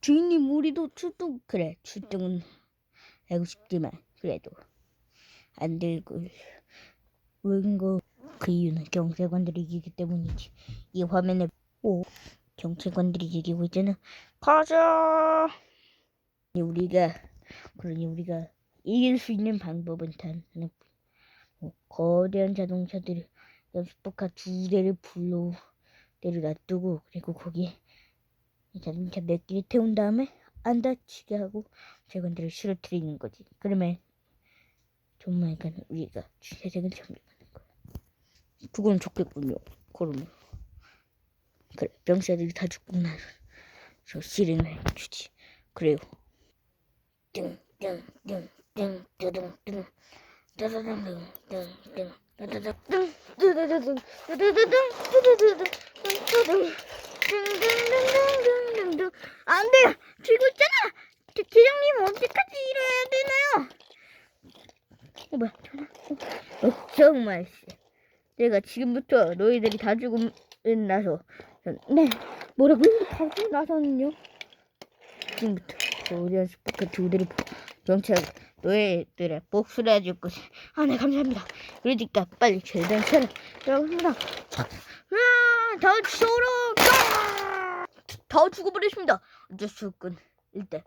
주인님 우리도 출동 그래 출동은 하고 싶지만 그래도 안 들고 왜인가 그 이유는 경찰관들이 이기기 때문이지. 이 화면에 오 경찰관들이 이기고 있잖아. 가자! 우리가 그러니 우리가 이길 수 있는 방법은 단 하나 어, 거대한 자동차들을 연습복카 두 대를 불러 대를 놔두고 그리고 거기에 이 자동차 몇 개를 태운 다음에 안 다치게 하고 재건들을 실어뜨리는 거지. 그러면 정말간 우리가 세상을 정리하는 거야. 그건 좋겠군요. 그러면 그래 병사들이 다 죽고 나서 저 실행을 해주지. 그래요. 띵띵띵띵 뜨등등 뜨드등등 띵띵 안 돼요. 쥐고 있잖아. 대- 대장님 언제까지 이래야 되나요? 어 뭐야? 전화 어, 어, 정말 씨. 내가 지금부터 너희들이 다 죽음 나서. 전- 네. 뭐라고 다 죽고 나서는요? 지금부터 저 우리 연습복 두 대를 경찰 너희들의 복수를 해줄 것이 아네 감사합니다 그러니까 빨리 최대한 차를 들어갑니다 아, 더 쏘러 가! 다 죽어버렸습니다. 어쩔 수 없군. 일단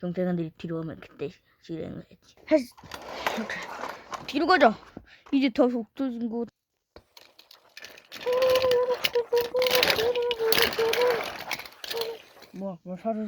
경찰관들이 뒤로 오면 그때 실행을 했지. 했. 뒤로 가자. 이제 더 속도진 곳. 뭐, 뭐 사를